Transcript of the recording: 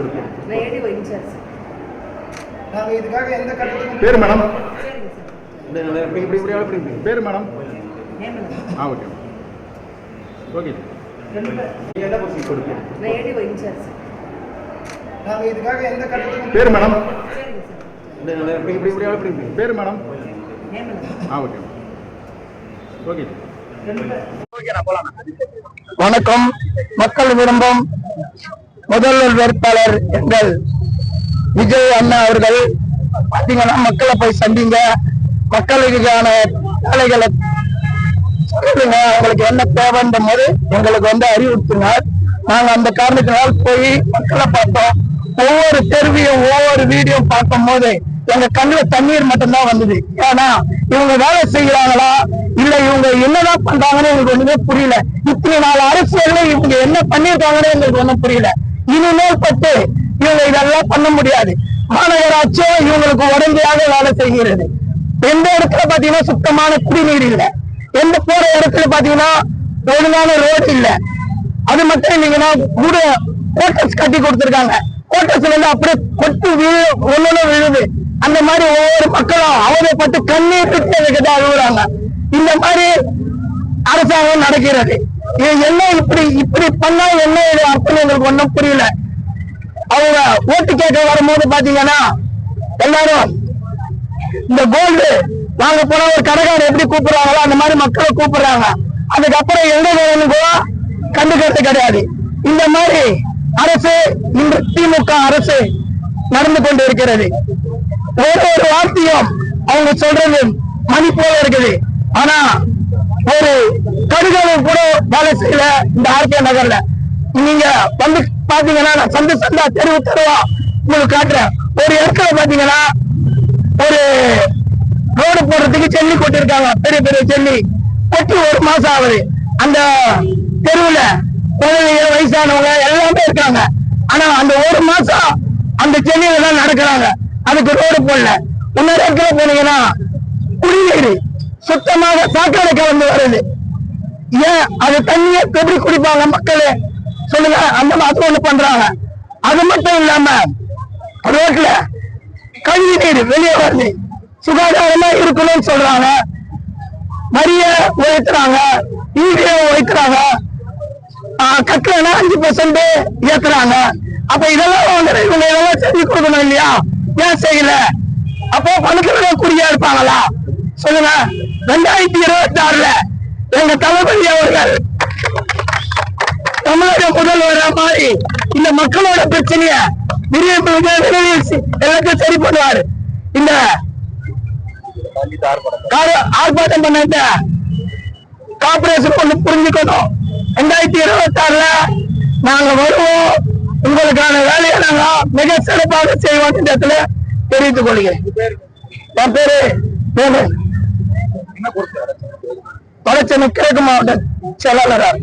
கொடுப்போம். நான் ADO incharge. நாங்க இதுக்காக எந்த பேர் மேடம்? இப்படி இப்படி. பேர் மேடம்? ஆ ஓகே. ஓகே. நீங்கள் என்ன பொசிஷன் கொடுப்போம். இதுக்காக எந்த கட்டணமும் பேர் மேடம்? இப்படி இப்படி இப்படி இப்படி. பேர் மேடம்? ஹேமலதா ஆ ஓகே. ஓகே. வணக்கம். மக்கள் விரும்பும் முதல்வர் வேட்பாளர் எங்கள் விஜய் அண்ணா அவர்கள் பாத்தீங்கன்னா மக்களை போய் சந்திங்க. மக்களுக்கான வேலைகளை சொல்லுங்க உங்களுக்கு என்ன தேவைன்ற போது எங்களுக்கு வந்து அறிவுறுத்தினார் நாங்க அந்த காரணத்தினால் போய் மக்களை பார்த்தோம். ஒவ்வொரு தெருவையும் ஒவ்வொரு வீடியோ பார்க்கும் போது எங்க கண்ணுல தண்ணீர் மட்டும்தான் வந்தது. ஏன்னா இவங்க வேலை செய்யறாங்களா இல்ல இவங்க என்னதான் பண்றாங்கன்னு எங்களுக்கு ஒண்ணுமே புரியல. இத்தனை நாள் அரசியல்ல இவங்க என்ன பண்ணிருக்காங்கன்னு எங்களுக்கு ஒண்ணும் புரியல. இனிமேல் பட்டு இவங்க இதெல்லாம் பண்ண முடியாது. மாநகராட்சியோ இவங்களுக்கு உடந்தையாக வேலை செய்கிறது. எந்த இடத்துல பாத்தீங்கன்னா சுத்தமான குடிநீர் இல்ல. எந்த போற இடத்துல பாத்தீங்கன்னா ஒழுங்கான ரோடு இல்ல. அது மட்டும் இல்லைங்கன்னா கூட கோட்டர்ஸ் கட்டி கொடுத்திருக்காங்க. கோட்டர்ஸ்ல இருந்து அப்படியே கொட்டு விழு ஒண்ணு விழுது. அந்த மாதிரி ஒவ்வொரு மக்களும் அவதைப்பட்டு கண்ணீர் விட்டு தான் அழுகுறாங்க இந்த மாதிரி அரசாங்கம் நடக்கிறது. என்ன இப்படி இப்படி பண்ணா என்ன இது அர்த்தம் எங்களுக்கு ஒண்ணும் புரியல. அவங்க ஓட்டு கேட்க வரும்போது பாத்தீங்கன்னா எல்லாரும் இந்த கோல்டு வாங்க போனா ஒரு கடைக்காரர் எப்படி கூப்பிடுறாங்களோ அந்த மாதிரி மக்களை கூப்பிடுறாங்க. அதுக்கப்புறம் எங்க வேணுங்கோ கண்டுக்கிறது கிடையாது. இந்த மாதிரி அரசு இந்த திமுக அரசு நடந்து கொண்டு இருக்கிறது. ஒரு ஒரு வார்த்தையும் அவங்க சொல்றது மணி போல இருக்குது. ஆனா ஒரு கடுகளவு கூட வேலை செய்யல இந்த ஆர்கே நகர்ல. நீங்க வந்து பாத்தீங்கன்னா நான் சந்து சந்தா தெருவு தெருவா உங்களுக்கு காட்டுறேன். ஒரு இடத்துல பாத்தீங்கன்னா ஒரு ரோடு போடுறதுக்கு செல்லி கொட்டிருக்காங்க. பெரிய பெரிய செல்லி கொட்டி ஒரு மாசம் ஆகுது. அந்த தெருவுல குழந்தைங்க வயசானவங்க எல்லாமே இருக்காங்க ஆனா அந்த ஒரு மாசம் அந்த சென்னையில தான் நடக்கிறாங்க. அதுக்கு ரோடு போடல. இன்னொரு இடத்துல போனீங்கன்னா குடிநீர் சுத்தமாக சாக்கடை கலந்து வருது. ஏன்? அது தண்ணியை எப்படி குடிப்பாங்க மக்களே? சொல்லுங்க. அந்த மாதிரி ஒண்ணு பண்றாங்க. அது மட்டும் இல்லாம ரோட்ல கழிவு நீர் வெளியே வருது. சுகாதாரமா இருக்கணும்னு சொல்றாங்க. வரிய உயர்த்துறாங்க. ஈவிய உயர்த்துறாங்க. கட்டணம் அஞ்சு பர்சன்ட் ஏத்துறாங்க. அப்ப இதெல்லாம் வந்து இவங்க இதெல்லாம் செஞ்சு கொடுக்கணும் இல்லையா? ஏன் செய்யல? அப்போ பணத்துல குடியா இருப்பாங்களா? சொல்லுங்க. ரெண்டாயிரத்தி இருபத்தி ஆறுல எங்க தளபதி அவர்கள் தமிழக முதல்வரா மாதிரி இந்த மக்களோட பிரச்சனைய விரைவு எல்லாத்தையும் சரி பண்ணுவாரு. இந்த ஆர்ப்பாட்டம் பண்ண இந்த கார்பரேஷன் ஒண்ணு புரிஞ்சுக்கணும். ரெண்டாயிரத்தி இருபத்தி ஆறுல நாங்க வருவோம். உங்களுக்கான வேலையை நாங்க மிக சிறப்பாக செய்வோம் இந்த இடத்துல தெரிவித்துக் கொள்கிறேன். என் பேரு வேணு தொடர்ச்சி கிழக்கு மாவட்ட செயலாளராக